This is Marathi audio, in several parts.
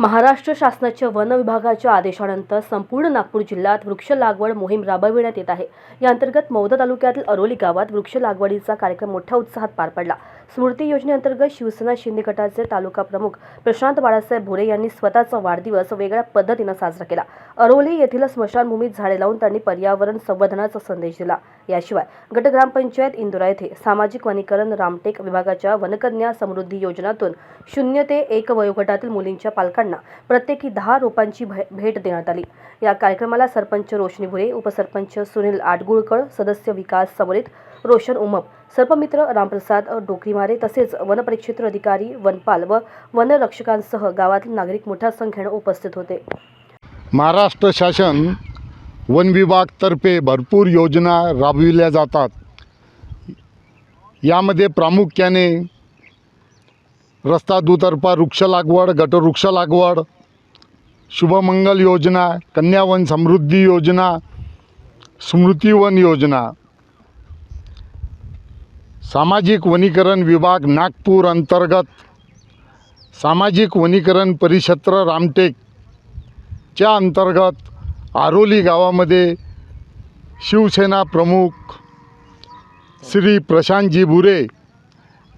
महाराष्ट्र शासनाच्या वन विभागाच्या आदेशानंतर संपूर्ण नागपूर जिल्ह्यात वृक्ष लागवड मोहीम राबविण्यात येत आहे. या अंतर्गत मौदा तालुक्यातील अरोली गावात वृक्ष लागवडीचा कार्यक्रम मोठ्या उत्साहात पार पडला. स्मृती योजनेअंतर्गत शिवसेना शिंदे गटाचे तालुका प्रमुख प्रशांत बाळासाहेब भोरे यांनी स्वतःचा वाढदिवस वेगळ्या पद्धतीनं साजरा केला. अरोली येथील स्मशानभूमीत झाडे लावून त्यांनी पर्यावरण संवर्धनाचा संदेश दिला. याशिवाय गट ग्रामपंचायत इंदुरा येथे सामाजिक वनीकरण रामटेक विभागाच्या वनकन्या समृद्धी योजनातून शून्य ते एक वयोगटातील मुलींच्या पालकांना प्रत्येकी दहा रोपांची भेट देण्यात आली. या कार्यक्रमाला सरपंच रोशनी भुरे उपसरपंच सुनील आडगुळकर सदस्य विकास समरित रोशन उमप सर्पमित्र रामप्रसाद डोकरीमारे तसेच वनपरिक्षेत्र अधिकारी वनपाल व वनरक्षकांसह गावातील नागरिक मोठ्या संख्येने उपस्थित होते. महाराष्ट्र शासन वन विभागतर्फे भरपूर योजना राबविल्या जातात. यामध्ये प्रामुख्याने रस्ता दुतर्फा वृक्ष लागवड गटवृक्ष लागवड शुभमंगल योजना कन्यावन समृद्धी योजना स्मृतीवन योजना सामाजिक वनीकरण विभाग नागपूर अंतर्गत सामाजिक वनीकरण परिक्षेत्र रामटेकच्या अंतर्गत आरोली गावामध्ये शिवसेना प्रमुख श्री प्रशांतजी बुरे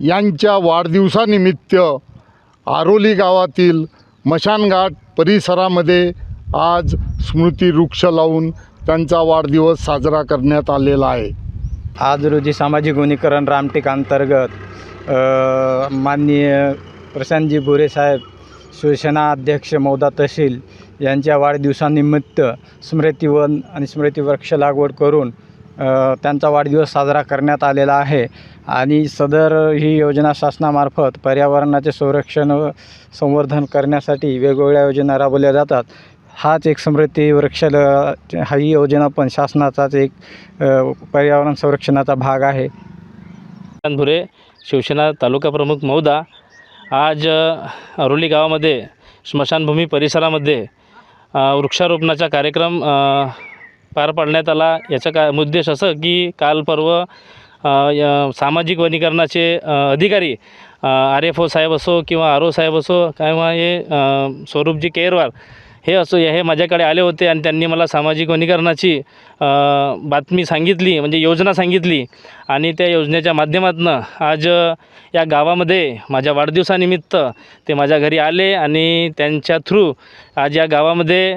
यांच्या वाढदिवसानिमित्त आरोली गावातील मशानघाट परिसरामध्ये आज स्मृती वृक्ष लावून त्यांचा वाढदिवस साजरा करण्यात आलेला आहे. आज रोजी सामाजिक वनीकरण रामटेक अंतर्गत माननीय प्रशांतजी बोरे साहेब शिवसेना अध्यक्ष मौदा तहसील यांच्या वाढदिवसानिमित्त स्मृतिवन आणि स्मृतिवृक्ष लागवड करून त्यांचा वाढदिवस साजरा करण्यात आलेला आहे. आणि सदर ही योजना शासनामार्फत पर्यावरणाचे संरक्षण व संवर्धन करण्यासाठी वेगवेगळ्या योजना राबवल्या जातात. हाच एक समृद्धी वृक्ष हा ही योजना पण शासनाचाच एक पर्यावरण संरक्षणाचा भाग आहे. भुरे शिवसेना तालुका प्रमुख मौदा आज अरोली गावामध्ये स्मशानभूमी परिसरामध्ये वृक्षारोपणाचा कार्यक्रम पार पाडण्यात आला. याचा का उद्देश असं की कालपर्व सामाजिक वनीकरणाचे अधिकारी आर एफ ओ साहेब असो किंवा आर ओ साहेब असो किंवा हे स्वरूपजी केरवार हे असो हे माझ्याकडे आले होते आणि त्यांनी मला सामाजिक वनीकरणाची बातमी सांगितली म्हणजे योजना सांगितली. आणि त्या योजनेच्या माध्यमातून आज या गावामध्ये माझ्या वाढदिवसानिमित्त ते माझ्या घरी आले आणि त्यांच्या थ्रू आज या गावामध्ये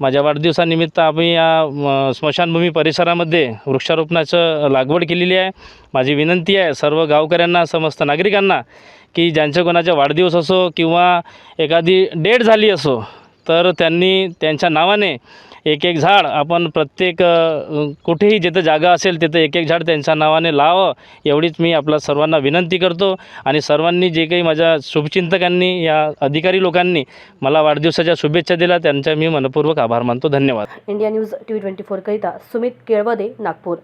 माझ्या वाढदिवसानिमित्त आम्ही या स्मशानभूमी परिसरामध्ये वृक्षारोपणाचं लागवड केलेली आहे. माझी विनंती आहे सर्व गावकऱ्यांना समस्त नागरिकांना की ज्यांच्या कोणाचा वाढदिवस असो किंवा एखादी डेट झाली असो तर त्यांनी त्यांच्या नावाने एक एक झाड आपण प्रत्येक कुठेही जिथं जागा असेल तिथं एक एक झाड त्यांच्या नावाने लावावं एवढीच मी आपल्या सर्वांना विनंती करतो. आणि सर्वांनी जे काही माझ्या शुभचिंतकांनी या अधिकारी लोकांनी मला वाढदिवसाच्या शुभेच्छा दिल्या त्यांचा मी मनपूर्वक आभार मानतो. धन्यवाद. India news TV twenty फोरकरिता सुमित केळवदे नागपूर.